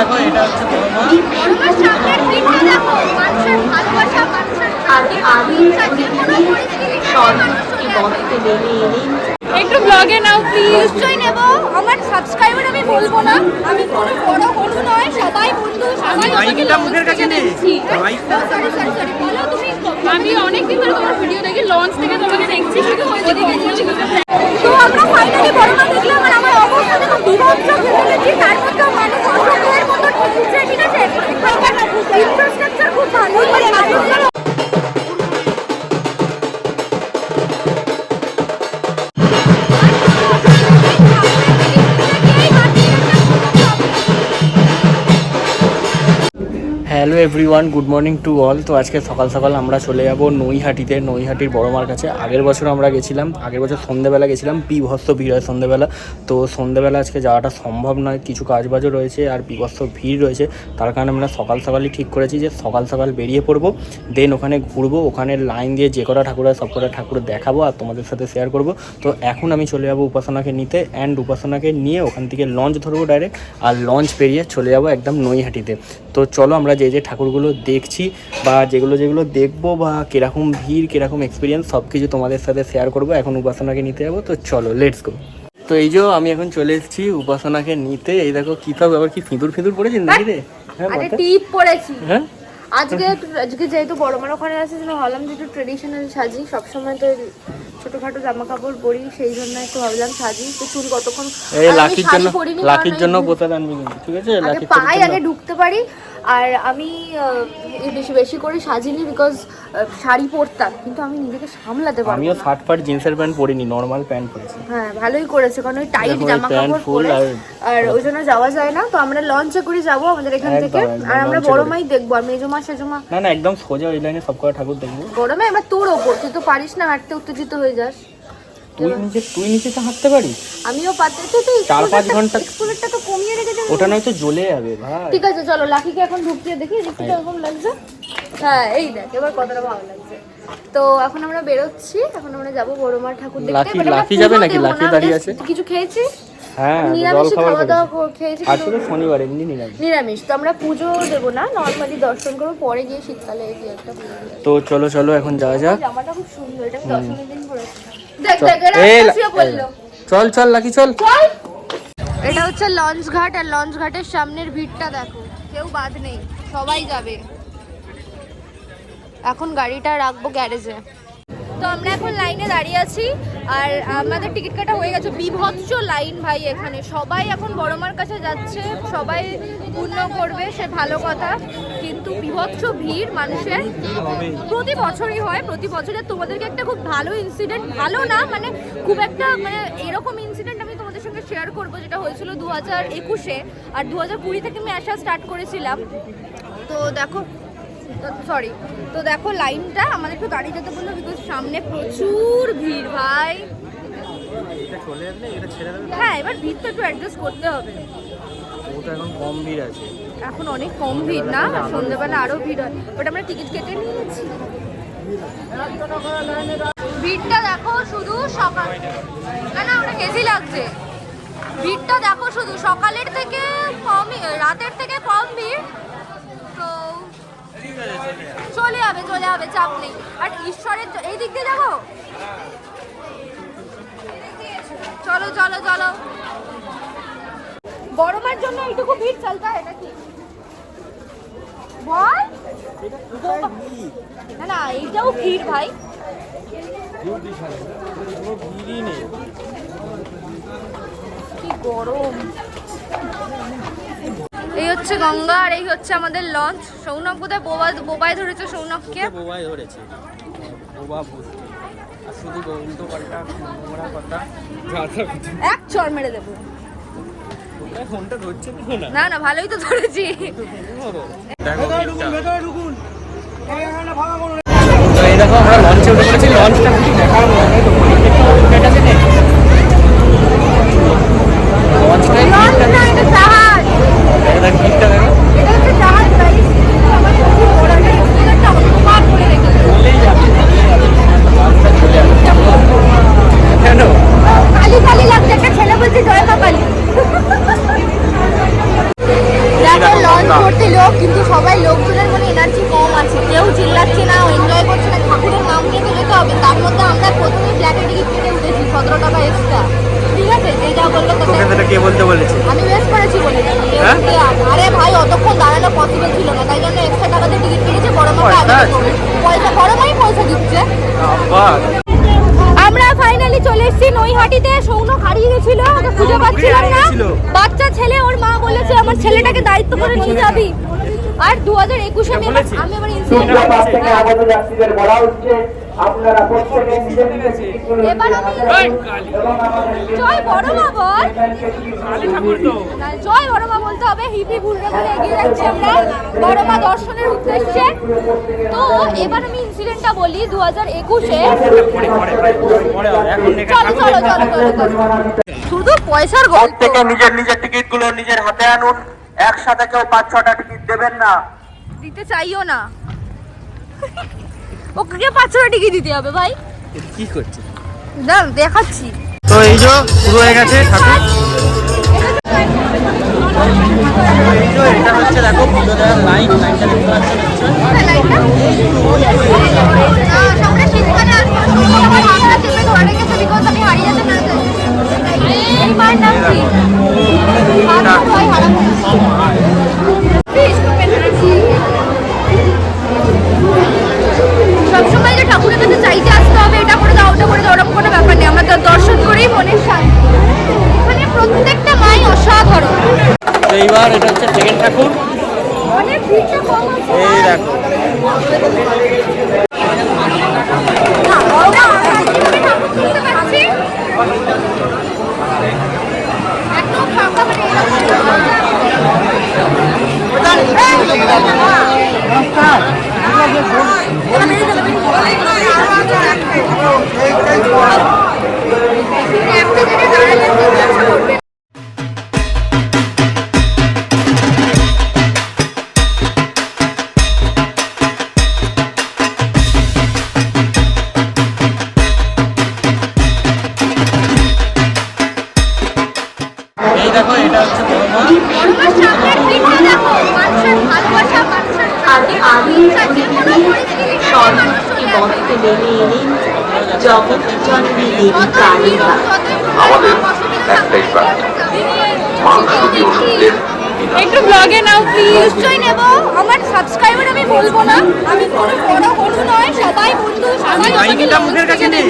দেখো এটা হচ্ছে বড় মা বড়মার সামনের দিকটা দেখো মানুষের ভালোবাসা কোনো। একটু ব্লগে নাও প্লিজ নিশ্চয়ই নেব। আমার সাবস্ক্রাইবার আমি বলব না। আমি কোনো বড় হলু নয় সবাই বন্ধু সবাই মাইকটা মুখের কাছে নে। মাইক- সরি সরি সরি বলো তুমি। আমি অনেক দিন ধরে তোমার ভিডিও দেখি লঞ্চ থেকে তোমাকে দেখছি শুধু ওইদিকে তো আমরা ফাইনালি বড় মা দেখলাম আর আমার অবস্থা দেখো বিভৎস হয়ে ফেলেছি তার মধ্যে মানুষ অসহায়ের মতো ঠুকছে ঠিক আছে? ইনফ্রাস্ট্রাকচার খুব ভালো। Hello everyone, good morning to all. তো আজকে সকাল সকাল আমরা চলে যাব নৈহাটিতে, নৈহাটির বড় মার কাছে আগের বছর আমরা গেছিলাম, আগের বছর সন্ধেবেলা গেছিলাম, বিভৎস ভিড় হয় সন্ধেবেলা। তো সন্ধেবেলা আজকে যাওয়াটা সম্ভব নয়, কিছু কাজবাজও রয়েছে আর বিভৎস ভিড় রয়েছে। তার কারণে আমরা সকাল সকালই ঠিক করেছি যে সকাল সকাল বেরিয়ে পড়ব, দেন ওখানে ঘুরবো, ওখানে লাইন দিয়ে যে কটা ঠাকুর হয় সব কটা ঠাকুর দেখাবো আর তোমাদের সাথে শেয়ার করব। তো এখন আমি চলে যাব উপাসনাকে নিতে অ্যান্ড উপাসনাকে নিয়ে ওখান থেকে লঞ্চ ধরবো ডাইরেক্ট আর লঞ্চ পেরিয়ে চলে যাব একদম নৈহাটিতে। তো চলো আমরা যে যে ঠাকুরগুলো দেখছি বা যেগুলো যেগুলো দেখব বা কীরকম ভিড় কীরকম এক্সপিরিয়েন্স সব কিছু তোমাদের সাথে শেয়ার করব। এখন উপাসনাকে নিতে যাব তো চলো লেটস গো তো এই যে আমি এখন চলে এসেছি উপাসনাকে নিতে। এই দেখো কী সব আবার কি সিঁদুর ফিঁদুর পড়েছেন নাকি রে? হ্যাঁ আরে টিপ পড়েছি। হ্যাঁ? আজকে আজকে যেহেতু বড় মার ওখানে আছে জন্য ভাবলাম যে একটু ট্রেডিশনাল সাজি। সবসময় তো ছোটখাটো জামা কাপড় পরি সেই জন্য একটু ভাবলাম সাজি। তো চুল কতক্ষণ? এই লাকির জন্য লাকির জন্য আমি বোতাল আনবি কিন্তু, ঠিক আছে? লাকির আগে ঢুকতে পারি আর আমি বেশি বেশি করে সাজিনি বিকজ শাড়ি পরতাম কিন্তু আমি নিজেকে সামলাতে পারব আমিও। শার্ট ফার্ট জিন্সের প্যান্ট পরিনি নর্মাল প্যান্ট পরেছি। হ্যাঁ ভালোই করেছে কারণ ওই টাইট জামা কাপড় পরে আর- ওই জন্য যাওয়া যায় না। তো আমরা লঞ্চে করে যাব আমাদের এখান থেকে। আর আমরা বড় মাই দেখব আর মেজো মা সেজো মা। না না একদম সোজা ওই লাইনে ঠাকুর দেখব। গরমে এবার তোর ওপর তুই তো পারিস না হাঁটতে উত্তেজিত হয়ে যাস। তুই নিজে তুই নিচেতে হাঁটতে পারিস। আমিও পারতে তো তুই চার পাঁচ ঘন্টা- স্কুলেরটা তো কমিয়ে রেখেছে ওটা নয়তো জ্বলে যাবে ভাই। ঠিক আছে চলো লাকিকে এখন ঢুকিয়ে দেখি দেখি কীরকম লাগছে। হ্যাঁ এই দেখ এবার কতটা ভালো লাগছে। তো এখন আমরা বেরোচ্ছি এখন আমরা যাব বড়মার ঠাকুর দেখতে। লাকি- লাকি যাবে নাকি? লাকি দাঁড়িয়ে আছে? কিছু খেয়েছিস হ্যাঁ নিরামিষ খাওয়া দাওয়া খেয়েছি আজকে তো শনিবার এমনি নিলাম নিরামিষ। তো আমরা পুজো দেবো না নর্মালি দর্শন করব পরে গিয়ে শীতকালে গিয়ে একটা পুজো দিয়ে আসব। তো চলো চলো এখন যাওয়া যাক। জামাটা খুব সুন্দর এটা দশমীর দিন পরেছি দেখ দেখ এরা এই লা- শুয়ে পড়ল চল চল লাকি চল। চল। এটা হচ্ছে লঞ্চ ঘাট আর লঞ্চ ঘাটের সামনের ভিড়টা দেখো। কেউ বাদ নেই সবাই যাবে। এখন গাড়িটা রাখব গ্যারেজে। তো আমরা এখন লাইনে দাঁড়িয়ে আছি। আর আমাদের টিকিট কাটা হয়ে গেছে। বিভৎস লাইন ভাই এখানে। সবাই এখন বড়মার কাছে যাচ্ছে। সবাই পূর্ণ করবে, সে ভালো কথা। কিন্তু বিভৎস ভিড় মানুষের। প্রতি বছরই হয়। প্রতি বছরে তোমাদেরকে একটা খুব ভালো ইনসিডেন্ট ভালো না মানে খুব একটা মানে এরকম ইনসিডেন্ট আমি তোমাদের সঙ্গে শেয়ার করব, যেটা হয়েছিল দু হাজার একুশে। আর দু হাজার কুড়ি থেকে আমি আসা স্টার্ট করেছিলাম। তো দেখো সরি তো দেখো লাইনটা আমাদের একটু দাঁড়িয়ে যেতে বলল বিকজ সামনে প্রচুর ভিড় ভাই। হ্যাঁ এবার ভিড় তো একটু অ্যাডজাস্ট করতে হবে। এখন কম ভিড় আছে। এখন অনেক কম ভিড় না? সন্ধ্যেবেলা আরও ভিড় হয়। বাট আমরা টিকিট কেটে নিয়েছি। ভিড়টা দেখো শুধু সকাল না না ওটা হেজি লাগছে। ভিড়টা দেখো শুধু সকালের থেকে কমই রাতের থেকে কম ভিড়। চলে যাবে চলে যাবে চাপ নেই। আর ঈশ্বরের এই দিক দিয়ে যাব? চলো চলো চলো। গরমের জন্য এইটুকু ভিড় চলতা হয় নাকি? বল। না না, এইটাও ভিড়, ভাই। গরম। এই হচ্ছে গঙ্গা আর এই হচ্ছে আমাদের লঞ্চ। সৌনক বোধহয় বোবা বোবায় ধরেছে সৌনককে? বোবাই ধরেছে। বোবা আর শুধু উল্টো পাল্টা নোংরা কথা এক চর মেরে দেবো। ফোনটা ধরছে না না না ভালোই তো ধরেছি। দেখো তো এই দেখো আমরা লঞ্চে উঠে পড়েছি। লঞ্চটা কিছু দেখার লঞ্চটাই লঞ্চ না এটা জাহাজ দেখ ভিড়টা দেখো এটা হচ্ছে জাহাজ গাইস আমার খুব বড় একটা এক্সিডেন্টটা অপমান করে রেখেছে চলেই যাবে চলেই যাবে লঞ্চটা চলে যাবে কেন কালি কালি লাগছে একটা ছেলে বলছে জয় মা কালী দেখো ভর্তি লোক, কিন্তু সবাই লোকজনের মানে এনার্জি কম আছে। কেউ চিল্লাচ্ছে না এনজয় করছে না। ঠাকুরের নাম নিয়ে তো যেতে হবে। তার মধ্যে আমরা প্রথমেই ফ্ল্যাটে টিকিট কেটে উঠেছি, সতেরো টাকা এক্সট্রা ঠিক আছে? যে যা বলল তোকে। সেটা কে বলতে বলেছে? আমি ওয়েস্ট করেছি বলে। হ্যাঁ? আরে ভাই অতক্ষণ দাঁড়ানো পসিবল ছিল না। তাই জন্য এক্সট্রা টাকা দিয়ে টিকিট কেটেছে বড় মাকে পয়সা আগে পয়সা বড় মাই পয়সা দিচ্ছে। আমরা ফাইনালি চলে এসেছি নৈহাটিতে। সৌনক হারিয়ে গেছিল ওকে খুঁজে পাচ্ছিলাম না। বাচ্চা ছেলে ওর মা বলেছে আমার ছেলেটাকে দায়িত্ব করে নিয়ে যাবি। আর দু হাজার একুশে আমি আমি এবার দুর্গা পাস থেকে ইনসিডেন্ট যাত্রীদের বলা হচ্ছে আপনারা প্রত্যেকে নিজের নিজের এবার আমি জয় বড় মা বল জয় বড় মা বলতে হবে হিপি ঘুরে ঘুরে এগিয়ে যাচ্ছি আমরা। বড় মা দর্শনের উদ্দেশ্যে। তো এবার আমি ইনসিডেন্টটা বলি দু হাজার একুশে চলো চলো চলো চলো। শুধু পয়সার গল্প। প্রত্যেকে নিজের নিজের টিকিটগুলো নিজের হাতে আনুন। একসাথে কেউ পাঁচ ছটা টিকিট দেবেন না। দিতে চাইও না। ওকে পাঁচ ছটা টিকিট দিতে হবে ভাই? কি করছে? না দেখাচ্ছি। তো এই যে শুরু হয়ে গেছে ঠাকুর। এই যে এটা হচ্ছে দেখো পুজো দেওয়ার লাইন লাইনটা দেখতে পাচ্ছ এইবার এটা হচ্ছে সেকেন্ড ঠাকুর। এই দেখো। মা। যতই আমাদের একটাই প্রার্থনা। মাংস দিয়ে ওষুধের একটু ব্লগে নাও প্লিজ নিশ্চয়ই নেব। আমার সাবস্ক্রাইবার আমি বলব না। আমি কোনো বড় হলু নয় সবাই বন্ধু সবাই মাইকটা মুখের কাছে নেই।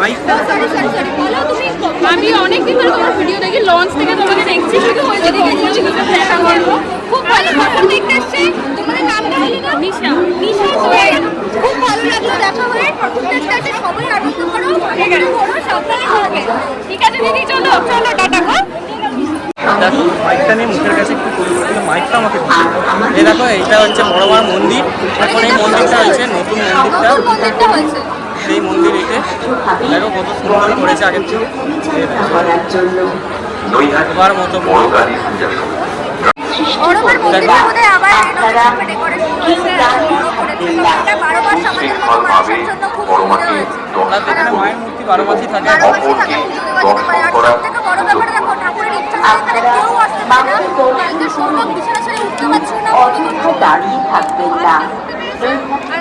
মাইকটা সরি সরি সরি বলো তুমি। আমি অনেকদিন ধরে তোমার ভিডিও দেখি লঞ্চ থেকে তোমাকে দেখছি। শুধু ওই দিকে গেছি দেখা করব খুব ভালো ঠাকুর দেখতে এসছে। তোমাদের নামটা হলো না নিশা। নিশা খুব ভালো লাগল দেখা হয়ে দেখতে এসে সবাই আনন্দ করো ভালো করে করো সাবধানে থাকবে ঠিক আছে দিদি চলো চলো টাটা হ্যাঁ? দেখো মাইকটা নিয়ে মুখের কাছে একটু করি মাইকটা আমাকে এ দেখো এইটা হচ্ছে বড় বড় মন্দির। এখন এই মন্দিরটা হচ্ছে নতুন মন্দিরটা। সেই মন্দির এতে দেখো কত সুন্দর করেছে আগের থেকে। এবার মতো বড় গাড়ি পূজা সমিতি বড়মার মন্দিরটা বোধহয় আবার ডেকোরেশন হয়েছে। আরও অযথা দাঁড়িয়ে থাকবেন না।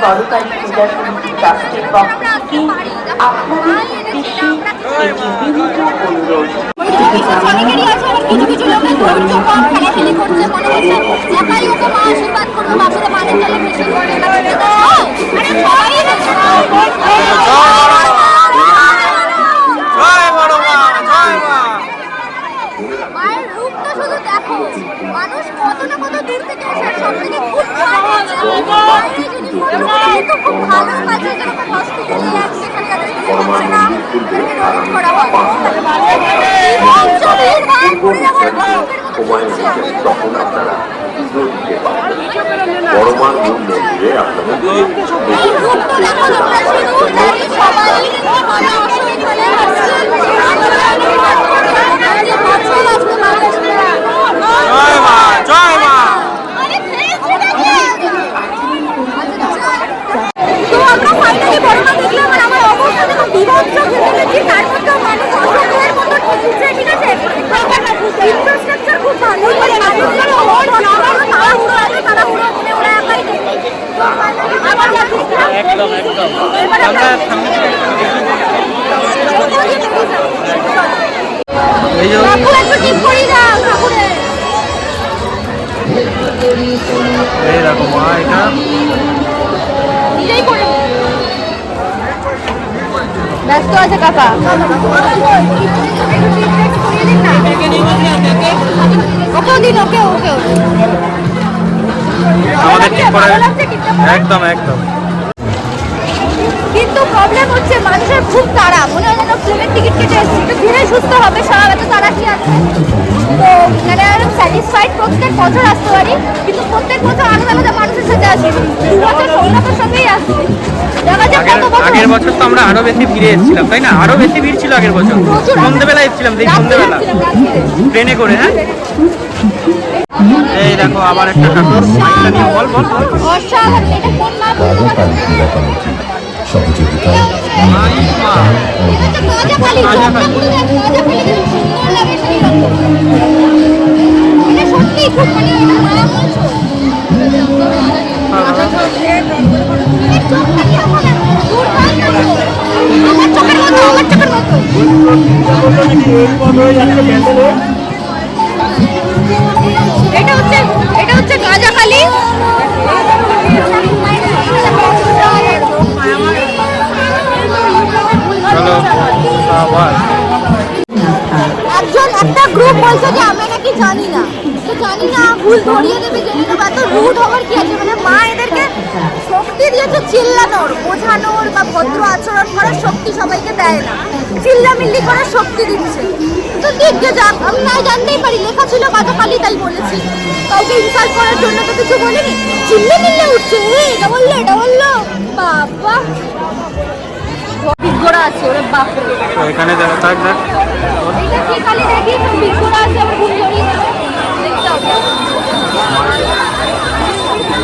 বড়কালী পূজা সমিতি ট্রাস্টের পক্ষ থেকে আপনাদের উদ্দেশ্যে বিনীত অনুরোধ ধৈর্য কম খেলাখেলি করছে মনে হচ্ছে একাই ওকে মা আশীর্বাদ করবে বাসুরে পানের তলে মিশে করে না আরে ভয় জয় বড় মা জয় মা মায়ের রূপটা শুধু দেখো মানুষ কত না কত দূর থেকে এসে সব থেকে খুব বাইরে যদি বড় তো খুব ভালো কাজে যেরকম হসপিটালে এক সেখানে যাদের বিয়ে হচ্ছে না তাদেরকে ডোনেট করা হয় অঞ্চলের ভাই ঘুরে যাওয়ার সময়ের মধ্যে তখন আপনারা পুজো দিতে পারবেন বড় মার মূল মন্দিরে আপনাদের এই রূপটা দেখো তোমরা শুধু দাঁড়িয়ে সবাই মানে অসুবিধা বছর আসতে পারছে না জয় মা জয় মা। দেখলাম আর আমার অবস্থা দেখো বিভৎস হয়ে গেছি তার মধ্যেও মানুষ অসুখের মতো ঠেকছে ঠিক আছে? ইনফ্রাস্ট্রাকচার খুব ভালো। মানে একদম একদম। এটা নিজেই করে ব্যস্ত আছে কাকা। ওকেও দিন ওকে ওকে আমাদের ঠিক করে লাগছে একদম একদম। কিন্তু প্রবলেম হচ্ছে মানুষের খুব তাড়া। মনে হয় যেন প্লেনের টিকিট কেটে এসেছি একটু ধীরে সুস্থ হবে সব এত তাড়া কি আছে? তো মানে আমি স্যাটিসফাইড প্রত্যেক বছর আসতে পারি কিন্তু প্রত্যেক বছর আলাদা আলাদা মানুষের সাথে আসি। দু বছর সৌরভের সঙ্গেই আসছি আগের বছর? তো আমরা আরও বেশি ভিড়ে এসেছিলাম তাই না? আরও বেশি ভিড় ছিল আগের বছর। সন্ধ্যেবেলা এসেছিলাম দেখি সন্ধ্যেবেলা। ট্রেনে করে হ্যাঁ? এই দেখো আবার একটা ঠাকুর। বল বল বল অসাধারণ এটা কোন মা সহযোগিতায়। আমার চোখের মতো, আমার চোখের মতো। একজন, একটা গ্রুপ বলছে যে আমরা নাকি জানি না। তো জানি না, ভুল ধরিয়ে দেবে, জেনে নেব। এত রুড হওয়ার কি আছে? মানে মা এদেরকে শক্তি দিয়েছে চিল্লানোর, বোঝানোর বা ভদ্র আচরণ করার শক্তি সবাইকে দেয় না। চিল্লামিল্লি করার শক্তি দিচ্ছে। তো গে যাক আমি নাই জানতেই পারি। লেখা ছিল কাজাখালি তাই বলেছি। কাউকে ইনসাল্ট করার জন্য তো কিছু বলিনি। চিল্লে মিল্লে উঠছে এটা বলল এটা বলল। বাবা। বিগড়া আছে ওরে বাপরে। এখানে দেখা থাক দেখ। এটা কি খালি দেখি? বিস্কুট আছে আবার ভুল জড়িয়ে দেবে। দেখতে হবে।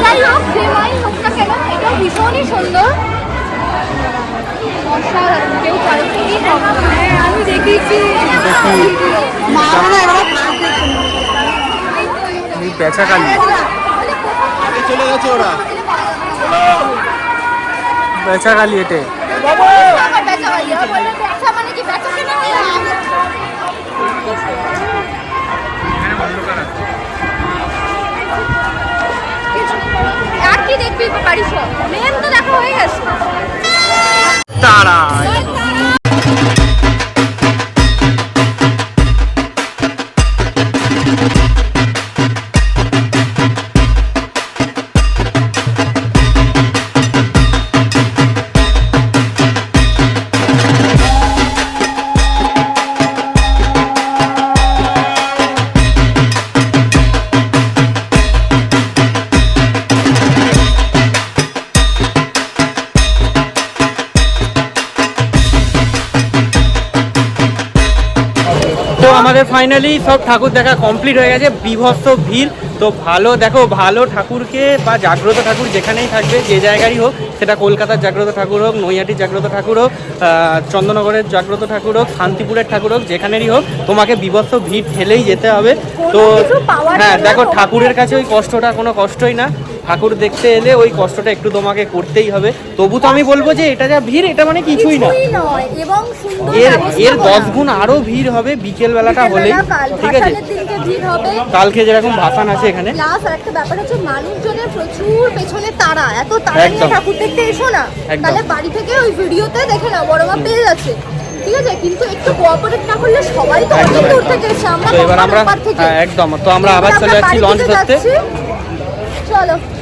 যাই হোক যে মাই হোক না কেন? এটা ভীষণই সুন্দর। অসাধারণ। কেউ কারোর থেকেই কম না। আমি দেখেছি। মা এবার এই বেচাকালি চলে গেছে ওরা। বেচাকালি এটে। আমার আর কি দেখবি? সব মেন তো হয়ে গেছে। তারা ফাইনালি সব ঠাকুর দেখা কমপ্লিট হয়ে গেছে বিভৎস ভিড়। তো ভালো দেখো ভালো ঠাকুরকে বা জাগ্রত ঠাকুর যেখানেই থাকবে যে জায়গারই হোক সেটা কলকাতার জাগ্রত ঠাকুর হোক নৈহাটির জাগ্রত ঠাকুর হোক চন্দননগরের জাগ্রত ঠাকুর হোক শান্তিপুরের ঠাকুর হোক যেখানেরই হোক তোমাকে বিভৎস ভিড় ঠেলেই যেতে হবে। তো হ্যাঁ দেখো ঠাকুরের কাছে ওই কষ্টটা কোনো কষ্টই না। ঠাকুর দেখতে এলে ওই কষ্টটা একটু তোমাকে করতেই হবে। তবু তো আমি বলব যে এটা যা ভিড় এটা মানে কিছুই না। এবং এর এর দশ গুণ আরও ভিড় হবে বিকেল বেলাটা হলেই ঠিক আছে? কালকে যেরকম ভাসান আছে এখানে। প্লাস একটা ব্যাপার হচ্ছে মানুষজনের প্রচুর পেছনে তারা এত তারা নিয়ে একদম। ঠাকুর দেখতে এসো না। তাহলে বাড়ি থেকে ওই ভিডিওতে দেখে না বড় মা পেয়ে যাচ্ছে। ঠিক আছে? কিন্তু একটু কোঅপারেট না করলে সবাই তো অনেক দূর থেকে এসে আমরা এবার। হ্যাঁ, একদম। তো আমরা আবার চলে যাচ্ছি লঞ্চ ধরতে। যাচ্ছি। চলো।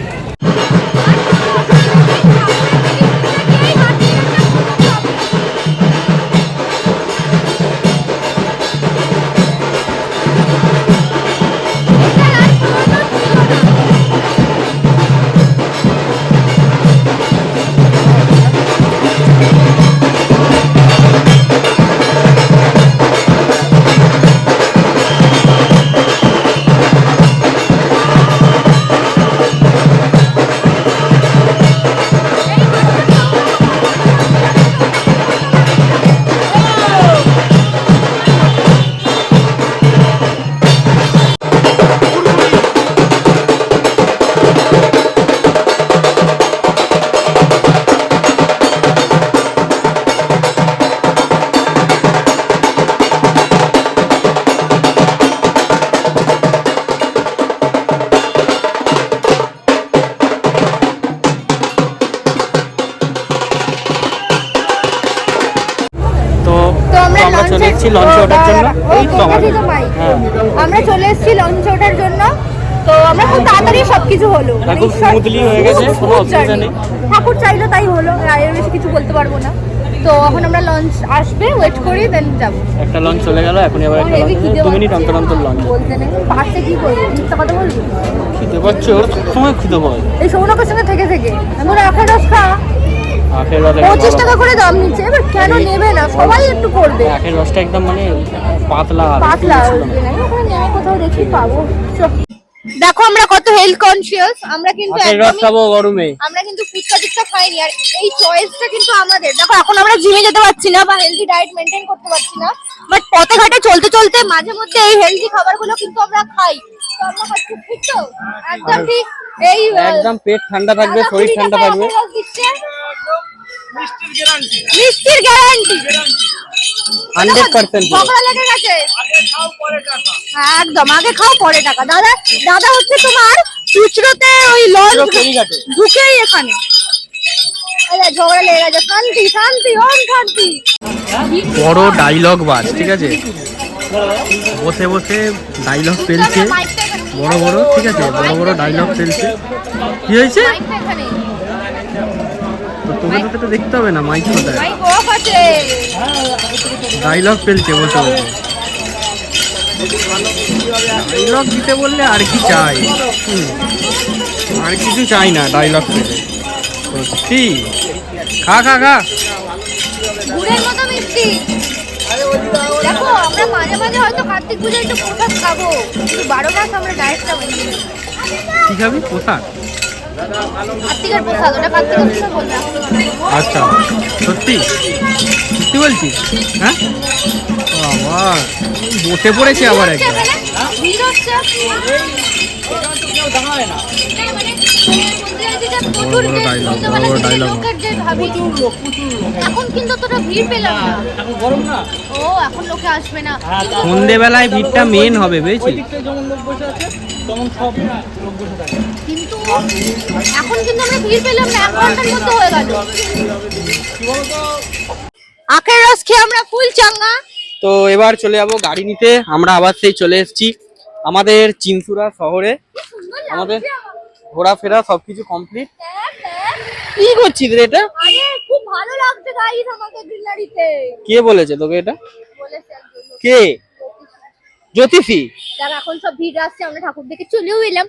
তো আমাদের হ্যাঁ। আমরা চলে এসেছি লঞ্চে ওঠার জন্য। তো আমরা খুব তাড়াতাড়ি সবকিছু হলো। খুব ঈশ্বর- হয়ে গেছে, কোনো অসুবিধা নেই। ঠাকুর চাইলো তাই হলো আর এর বেশি কিছু বলতে পারব না। তো এখন আমরা লঞ্চ আসবে ওয়েট করি দেন যাব। একটা লঞ্চ চলে গেল এখন আবার একটা দু মিনিট অন্তর অন্তর লঞ্চ বলতে নেই। পাশে কি করব মিথ্যা কথা বলবি? খিদে পাচ্ছে সময় খিদে পায়। এই সৌনকের সঙ্গে থেকে থেকে। এমন আখের রস খা পঁচিশ টাকা করে দাম নিচ্ছে। এবার কেন নেবে না? সবাই একটু করবে। আখের রসটা একদম মানে পাতলা পাতলা কোথাও দেখি পাবো। দেখো আমরা কত হেলথ কনসিয়াস আমরা কিন্তু আখের রস খাব গরমে। আমরা কিন্তু ফুচকা টুচকা খাইনি। আর এই চয়েসটা কিন্তু আমাদের। দেখো এখন আমরা জিমে যেতে পারছি না বা হেলদি ডায়েট মেনটেন করতে পারছি না। বাট পথে ঘাটে চলতে চলতে মাঝে মধ্যে এই হেলদি খাবারগুলো কিন্তু আমরা খাই। তো আমরা খাচ্ছি ঠিক তো? একদম ঠিক এই একদম পেট ঠান্ডা থাকবে শরীর ঠান্ডা থাকবে। মিষ্টির গ্যারান্টি হান্ড্রেড পার্সেন্ট ঝগড়া লেগে গেছে? একদম আগে খাও পরে টাকা। দাদা দাদা হচ্ছে তোমার খুচরোতে ওই লঞ্চ ঢুকেই এখানে। ঝগড়া লেগে গেছে। শান্তি শান্তি ওম শান্তি। বড় ডায়লগ বাজ ঠিক আছে? বসে বসে ডায়লগ ফেলছে। বড় বড় ঠিক আছে? বড় বড় ডায়লগ ফেলছে। কি হয়েছে? এখানে তো দেখতে হবে না মাইক কোথায়? মাইক অফ আছে। ডায়লগ ফেলছে বসে বসে ডায়লগ দিতে বললে আর কি চাই? আর কিছু চাই না ডায়লগ ফেলে। সত্যি? খা খা খা। গুড়ের মতো মিষ্টি। দেখো আমরা মাঝে মাঝে হয়তো কার্তিক পুজোয় একটু প্রসাদ খাব। কিন্তু বারো মাস আমরা ডায়েটটা বলি। কি খাবি? পোশাক প্রসাদ? আচ্ছা সত্যি? সত্যি বলছিস? হ্যাঁ? বাবা বসে পড়েছে আবার একদম ভিড় হচ্ছে বড় বড় dialogue, বড় বড় dialogue। এখন কিন্তু তোরা ভিড় পেলাম না। ও এখন লোকে আসবে না। কিন্তু এখন কিন্তু আমরা ভিড় পেলাম না এক ঘণ্টার হয়ে গেল। আখের রস খেয়ে আমরা ফুল চাঙ্গা। তো এবার চলে যাব গাড়ি নিতে আমরা আবার সেই চলে এসেছি আমাদের চিনসুরা শহরে। আমাদের ঘোরাফেরা সবকিছু কমপ্লিট কি করছিস রে এটা? খুব ভালো লাগছে গাইস আমাকে গ্রিনারিতে কে বলেছে তোকে এটা? কে? জ্যোতিষী। এখন সব ভিড় আসছে আমরা ঠাকুর দেখে চলেও এলাম।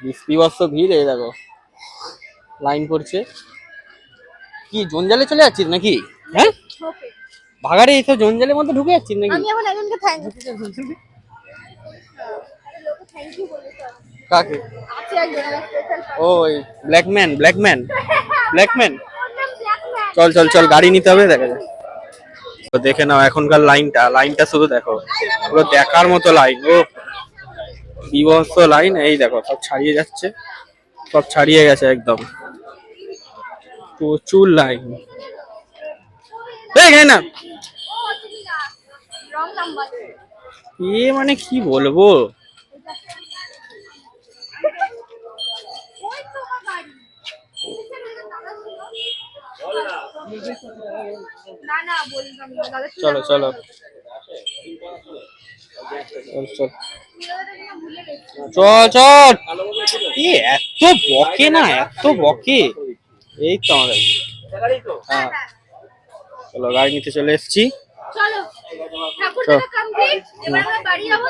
বিস্তিবস্ত ভিড় এই দেখো। লাইন করছে। কি জঞ্জালে চলে যাচ্ছিস নাকি? হ্যাঁ? ভাগাড়ে এইসব জঞ্জালের মধ্যে ঢুকে যাচ্ছিস নাকি? আমি এখন একজনকে থ্যাংক ইউ কাকে? ওই ব্ল্যাকম্যান ব্ল্যাকম্যান ব্ল্যাকম্যান চল চল চল গাড়ি নিতে হবে দেখা যাক। তো দেখে নাও এখনকার লাইনটা লাইনটা শুধু দেখো। পুরো দেখার মতো লাইন ও বিভৎস লাইন এই দেখো সব ছাড়িয়ে যাচ্ছে। সব ছাড়িয়ে গেছে একদম। প্রচুর লাইন। দেখ না। এ মানে কি বলব? চলো। চলো। চল চল। এ, এত বকে না, এত বকে। এই তো আমাদের। হ্যাঁ। চলো, গাড়ি নিতে চলে এসছি। চলো। এবার আমরা বাড়ি যাব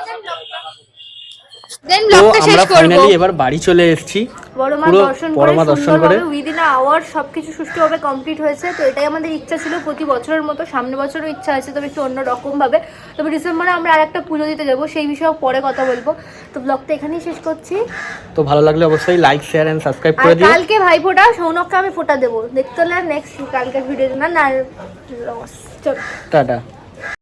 তো ব্লগটা শেষ করব। ফাইনালি এবার বাড়ি চলে এসেছি। বড়মা পুরো দর্শন করে দর্শন করে। সুন্দরভাবে উইদিন আওয়ার সবকিছু সুষ্ঠুভাবে কমপ্লিট হয়েছে। তো এটাই আমাদের ইচ্ছা ছিল প্রতি বছরের মতো। সামনে বছরও ইচ্ছা আছে তবে একটু অন্য রকম ভাবে তবে ডিসেম্বরে আমরা আরেকটা পুজো দিতে যাব সেই বিষয়ে পরে কথা বলব। তো ব্লগটা এখানেই শেষ করছি। তো ভালো লাগলে অবশ্যই লাইক শেয়ার এন্ড সাবস্ক্রাইব করে দিও। কালকে ভাইফোঁটা সৌনককে আমি ফোঁটা দেবো। দেখতে হলে নেক্সট কালকের ভিডিও না না চলো। টাটা।